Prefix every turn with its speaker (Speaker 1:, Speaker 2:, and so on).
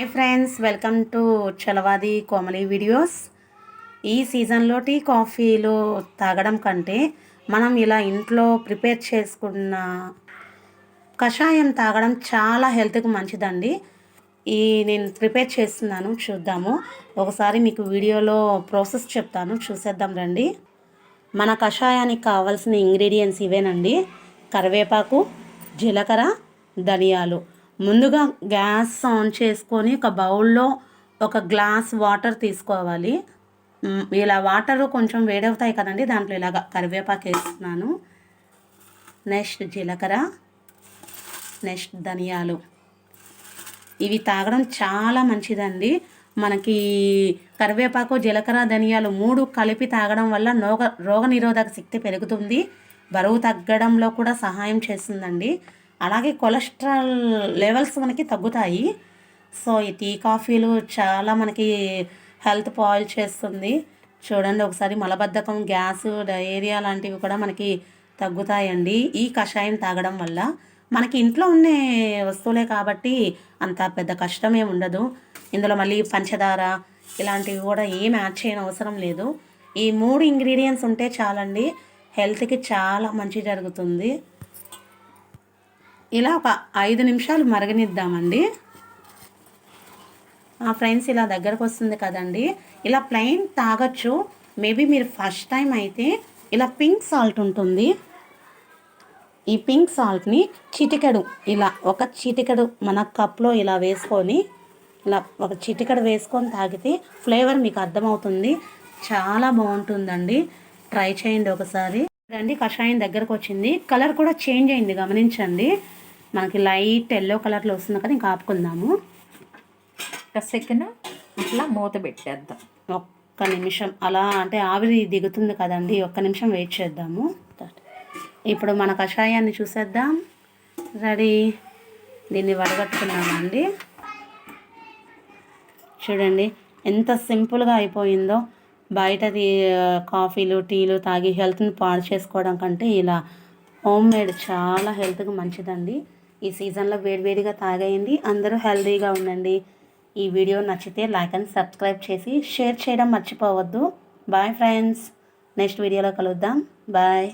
Speaker 1: Hi friends welcome to Chalavadi Komali videos. ఈ సీజన్లో tea కాఫీలు తాగడం కంటే మనం ఇలా ఇంట్లో ప్రిపేర్ చేసుకున్న కషాయం తాగడం చాలా హెల్త్కి మంచిదండి. ఈ నేను ప్రిపేర్ చేస్తున్నాను చూద్దాము. ఒకసారి మీకు వీడియోలో ప్రాసెస్ చెప్తాను చూసేద్దాం రండి. మన కషాయానికి కావాల్సిన ఇంగ్రీడియంట్స్ ఇవేనండి. కరివేపాకు జీలకర్ర ధనియాలు. ముందుగా గ్యాస్ ఆన్ చేసుకొని ఒక బౌల్లో ఒక గ్లాస్ వాటర్ తీసుకోవాలి. ఇలా వాటర్ కొంచెం వేడవుతాయి కదండి దాంట్లో ఇలాగ కరివేపాకు వేస్తున్నాను. నెక్స్ట్ జీలకర్ర నెక్స్ట్ ధనియాలు. ఇవి తాగడం చాలా మంచిదండి. మనకి కరివేపాకు జీలకర్ర ధనియాలు మూడు కలిపి తాగడం వల్ల రోగ రోగ నిరోధక శక్తి పెరుగుతుంది. బరువు తగ్గడంలో కూడా సహాయం చేస్తుందండి. అలాగే కొలెస్ట్రాల్ లెవెల్స్ మనకి తగ్గుతాయి. సో ఈ టీ కాఫీలు చాలా మనకి హెల్త్ పాయిల్ చేస్తుంది. చూడండి ఒకసారి మలబద్ధకం గ్యాస్ డయేరియా లాంటివి కూడా మనకి తగ్గుతాయండి. ఈ కషాయం తాగడం వల్ల మనకి ఇంట్లో ఉండే వస్తువులే కాబట్టి అంత పెద్ద కష్టమే ఉండదు. ఇందులో మళ్ళీ పంచదార ఇలాంటివి కూడా ఏం యాడ్ చేయని అవసరం లేదు. ఈ మూడు ఇంగ్రీడియంట్స్ ఉంటే చాలండి. హెల్త్కి చాలా మంచి జరుగుతుంది. ఇలా ఒక ఐదు నిమిషాలు మరగనిద్దామండి. ఫ్రెండ్స్ ఇలా దగ్గరకు వస్తుంది కదండి. ఇలా ప్లెయిన్ తాగొచ్చు. మేబీ మీరు ఫస్ట్ టైం అయితే ఇలా పింక్ సాల్ట్ ఉంటుంది. ఈ పింక్ సాల్ట్ని చిటికెడు ఇలా ఒక చిటికెడు మన కప్లో ఇలా వేసుకొని ఇలా ఒక చిటికెడు వేసుకొని తాగితే ఫ్లేవర్ మీకు అర్థమవుతుంది. చాలా బాగుంటుందండి. ట్రై చేయండి ఒకసారి. రండి కషాయం దగ్గరకు వచ్చింది. కలర్ కూడా చేంజ్ అయింది గమనించండి. మనకి లైట్ ఎల్లో కలర్లో వస్తుంది కదా ఇంకా ఆపుకుందాము.
Speaker 2: ఒక సెకండ్ అట్లా మూత పెట్టేద్దాం.
Speaker 1: ఒక్క నిమిషం. అలా అంటే ఆవిరి దిగుతుంది కదండి ఒక్క నిమిషం వెయిట్ చేద్దాము. ఇప్పుడు మన కషాయాన్ని చూసేద్దాం. రెడీ? దీన్ని వడగట్టుకున్నామండి చూడండి ఎంత సింపుల్గా అయిపోయిందో. బయటది ఆ, కాఫీలు టీలు తాగి హెల్త్ని పాడు చేసుకోవడం కంటే ఇలా హోమ్ మేడ్ చాలా హెల్త్కి మంచిదండి. ఈ సీజన్లో వేడివేడిగా తాగేయండి అందరూ హెల్దీగా ఉండండి. ఈ వీడియో నచ్చితే లైక్ అండ్ సబ్స్క్రైబ్ చేసి షేర్ చేయడం మర్చిపోవద్దు. Bye friends. నెక్స్ట్ వీడియోలో కలుద్దాం. బాయ్.